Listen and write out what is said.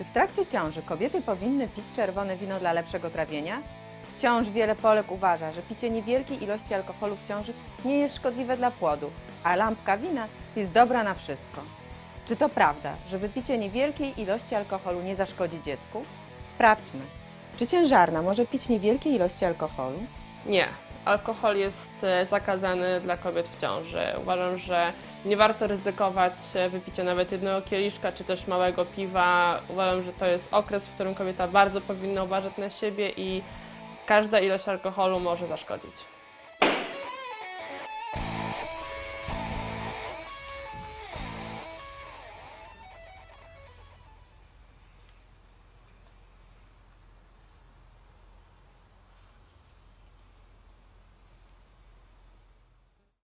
Czy w trakcie ciąży kobiety powinny pić czerwone wino dla lepszego trawienia? Wciąż wiele Polek uważa, że picie niewielkiej ilości alkoholu w ciąży nie jest szkodliwe dla płodu, a lampka wina jest dobra na wszystko. Czy to prawda, że wypicie niewielkiej ilości alkoholu nie zaszkodzi dziecku? Sprawdźmy. Czy ciężarna może pić niewielkie ilości alkoholu? Nie. Alkohol jest e, zakazany dla kobiet w ciąży. Uważam, że nie warto ryzykować e, wypicia nawet jednego kieliszka czy też małego piwa. Uważam, że to jest okres, w którym kobieta bardzo powinna uważać na siebie i każda ilość alkoholu może zaszkodzić.